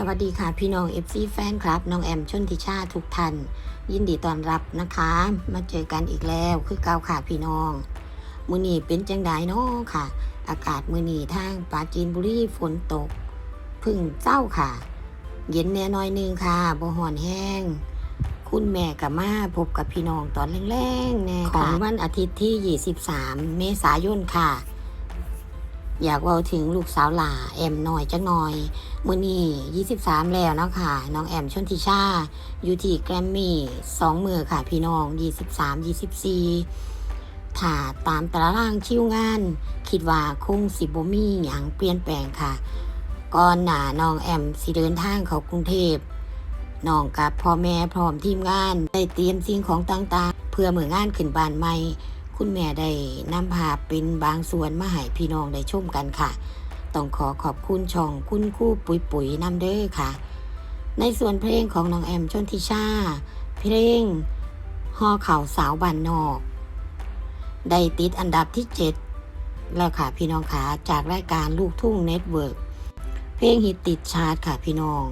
สวัสดีค่ะพี่น้อง FC แฟนครับ น้องแอมชนทิชาทุกท่านยินดีต้อนรับนะคะ มาเจอกันอีกแล้วคือเก่าค่ะพี่น้อง มือนีเป็นจังไดเนาะค่ะ อากาศมือนีทางปราจีนบุรีฝนตก พึ่งเจ้าค่ะ เย็นแน่น้อยนึงค่ะบ่หอนแห้ง คุณแม่กับมาพบกับพี่น้องตอนแรงๆแน่ของวันอาทิตย์ที่ 23 เมษายนค่ะ อยากเว่าถึงลูกสาวหล่าแอมหน่อยจังหน่อยมื่อนี้23 แล้วเนาะค่ะ น้องแอมชนทิชา อยู่ที่แกรมมี่สองมือค่ะพี่น้อง 23 24ถ้าตามตารางคิวงาน คิดว่าคงสิบมีอย่างเปลี่ยนแปลงค่ะ ก่อนหน้าน้องแอมสิเดินทางเข้ากรุงเทพน้องกับพ่อแม่พร้อมทีมงานได้เตรียมสิ่งของต่างๆ เพื่อมืองานขึ้นบ้านใหม่ คุณแม่ได้นำภาพเป็นบางส่วนมาให้พี่น้องได้ชมกันค่ะ ต้องขอขอบคุณช่องคุณคู่ปุ๋ยปุ๋ยนำเด้อค่ะ ในส่วนเพลงของน้องแอมชนทิชา เพลงฮอเข่าสาวบ้านนอก ได้ติดอันดับที่ 7 แล้วค่ะพี่น้องค่ะจากรายการลูกทุ่งเน็ตเวิร์กเพลงฮิตติดชาร์ตค่ะพี่น้อง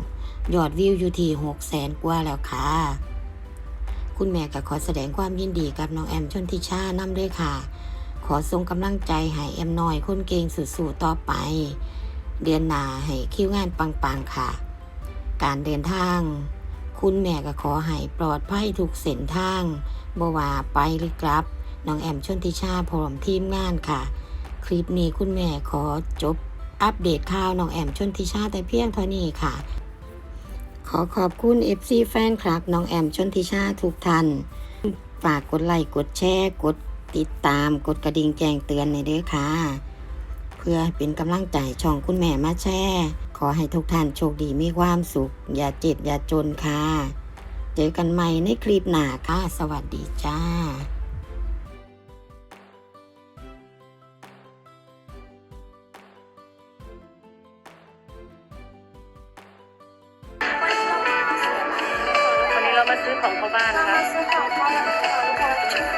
ยอดวิวอยู่ที่6แสนกว่าแล้วค่ะ คุณแม่ก็ขอแสดงความยินดีกับน้องแอมชนทิชานำด้วยค่ะ ขอส่งกำลังใจให้แอมน้อยคนเก่งสู่ๆต่อไป เดือนหน้าให้คิวงานปังๆค่ะ การเดินทาง คุณแม่ก็ขอให้ปลอดภัยทุกเส้นทางบว่าไปหรือกลับน้องแอมชนทิชาพร้อมทีมงานค่ะ คลิปนี้คุณแม่ขอจบอัปเดตข่าวน้องแอมชนทิชาแต่เพียงเท่านี้ค่ะ ขอขอบคุณ FC แฟนคลับ น้องแอมชนทิชาทุกท่าน ฝากกดไลค์กดแชร์กดติดตามกดกระดิ่งแจ้งเตือนในเด้อค่ะ เพื่อเป็นกำลังใจช่องคุณแม่มาแชร์ขอให้ทุกท่านโชคดีมีความสุข อย่าเจ็บอย่าจนค่ะ เจอกันใหม่ในคลิปหน้าค่ะ สวัสดีจ้า มาซื้อของเข้าบ้านนะคะ มาซื้อของเขาบ้าน